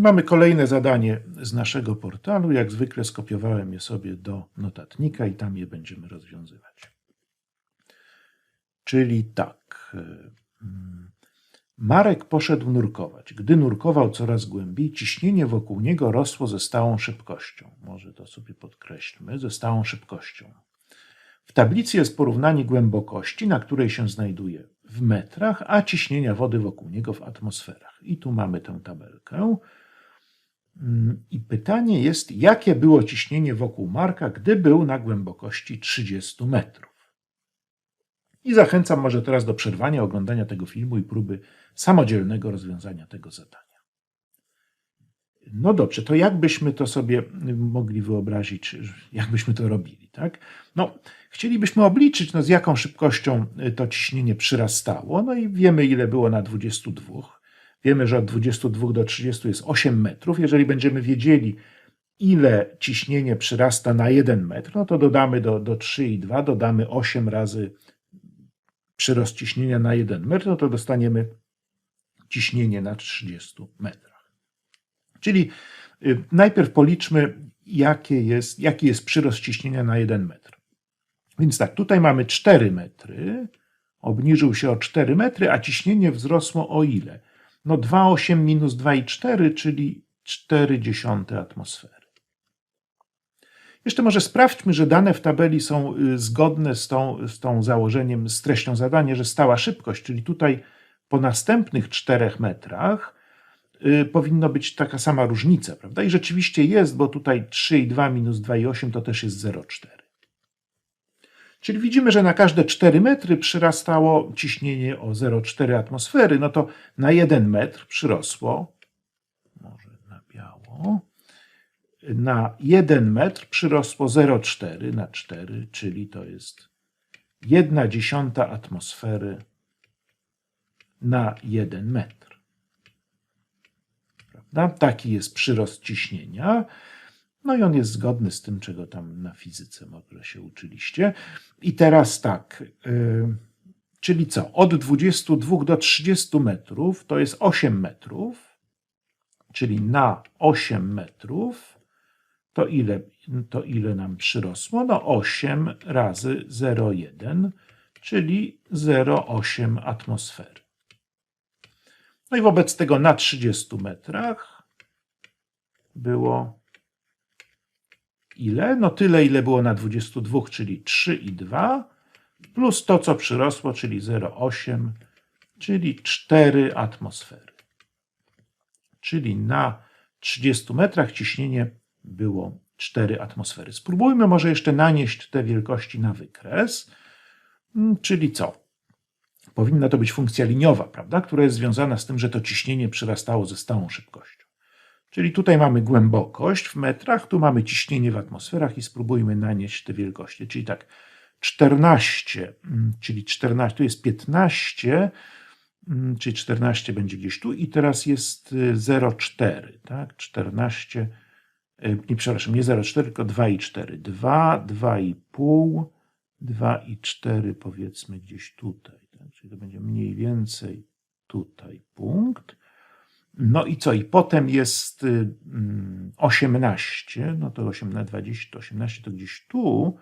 Mamy kolejne zadanie z naszego portalu. Jak zwykle skopiowałem je sobie do notatnika i tam je będziemy rozwiązywać. Czyli tak. mm, Marek poszedł nurkować. Gdy nurkował coraz głębiej, ciśnienie wokół niego rosło ze stałą szybkością. Może to sobie podkreślmy, ze stałą szybkością. W tablicy jest porównanie głębokości, na której się znajduje w metrach, a ciśnienia wody wokół niego w atmosferach. I tu mamy tę tabelkę. Mm, I pytanie jest, jakie było ciśnienie wokół Marka, gdy był na głębokości 30 metrów. I zachęcam może teraz do przerwania oglądania tego filmu i próby samodzielnego rozwiązania tego zadania. No dobrze, to jak byśmy to sobie mogli wyobrazić, jak byśmy to robili, tak? No, chcielibyśmy obliczyć, no, z jaką szybkością y, to ciśnienie przyrastało, no i wiemy, ile było na 22. Wiemy, że od 22 do 30 jest 8 metrów. Jeżeli będziemy wiedzieli, ile ciśnienie przyrasta na 1 metr, no to dodamy do, do 3,2, dodamy 8 razy przyrost ciśnienia na 1 metr, no to dostaniemy ciśnienie na 30 metrach. Czyli y, najpierw policzmy, jakie jest, jaki jest przyrost ciśnienia na 1 metr. Więc tak, tutaj mamy 4 metry, obniżył się o 4 metry, a ciśnienie wzrosło o ile? No 2,8 minus 2,4, czyli 0,4 atmosfery. Jeszcze może sprawdźmy, że dane w tabeli są y, zgodne z tą, z tą założeniem, z treścią zadania, że stała szybkość, czyli tutaj po następnych 4 metrach y, powinno być taka sama różnica, prawda? I rzeczywiście jest, bo tutaj 3,2 minus 2,8 to też jest 0,4. Czyli widzimy, że na każde 4 metry przyrastało ciśnienie o 0,4 atmosfery, no to na 1 metr przyrosło, może na biało, na 1 metr przyrosło 0,4 na 4, czyli to jest 1 dziesiąta atmosfery na 1 metr. Prawda? Taki jest przyrost ciśnienia. No i on jest zgodny z tym, czego tam na fizyce może się uczyliście. I teraz tak, yy, czyli co? Od 22 do 30 metrów to jest 8 metrów, czyli na 8 metrów to ile, to ile nam przyrosło? No 8 razy 0,1, czyli 0,8 atmosfery. No i wobec tego na 30 metrach było ile? No tyle, ile było na 22, czyli 3,2, plus to, co przyrosło, czyli 0,8, czyli 4 atmosfery. Czyli na 30 metrach ciśnienie było 4 atmosfery. Spróbujmy może jeszcze nanieść te wielkości na wykres. Mm, Czyli co? Powinna to być funkcja liniowa, prawda? która jest związana z tym, że to ciśnienie przyrastało ze stałą szybkością. Czyli tutaj mamy głębokość w metrach, tu mamy ciśnienie w atmosferach i spróbujmy nanieść te wielkości. Czyli tak, 14, mm, czyli 14, tu jest 15, mm, czyli 14 będzie gdzieś tu i teraz jest y, 0,4, tak? 14, y, nie przepraszam, nie 0,4, tylko 2,4. 2, 2,5, 2,4 powiedzmy gdzieś tutaj. Tak? Czyli to będzie mniej więcej tutaj punkt. No i co? I potem jest y, mm, 18, no to 8 na 20 to 18 to gdzieś tu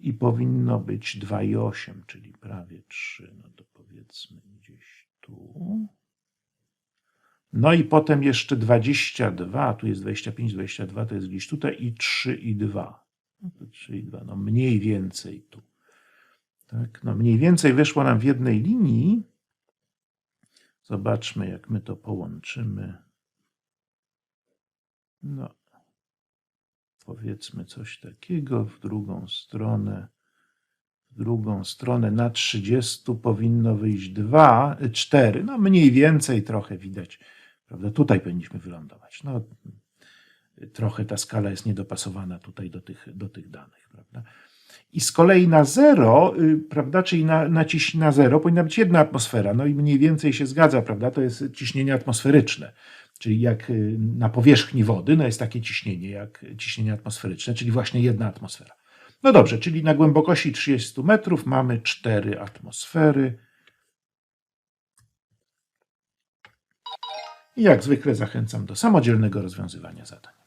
i powinno być 2,8, czyli prawie 3, no to powiedzmy gdzieś tu. No i potem jeszcze 22, tu jest 25, 22 to jest gdzieś tutaj i 3 i 2. No to 3 i 2, no mniej więcej tu. Tak, no mniej więcej wyszło nam w jednej linii. Zobaczmy, jak my to połączymy. No, powiedzmy coś takiego w drugą stronę. W drugą stronę na 30 powinno wyjść 2, 4, no mniej więcej trochę widać, prawda? Tutaj powinniśmy wylądować. No, trochę ta skala jest niedopasowana tutaj do tych, do tych danych, prawda? I z kolei na zero, y, prawda, czyli na, na, na zero powinna być jedna atmosfera. No i mniej więcej się zgadza, prawda? To jest ciśnienie atmosferyczne. Czyli jak y, na powierzchni wody, no jest takie ciśnienie jak ciśnienie atmosferyczne, czyli właśnie jedna atmosfera. No dobrze, czyli na głębokości 30 metrów mamy 4 atmosfery. I jak zwykle zachęcam do samodzielnego rozwiązywania zadań.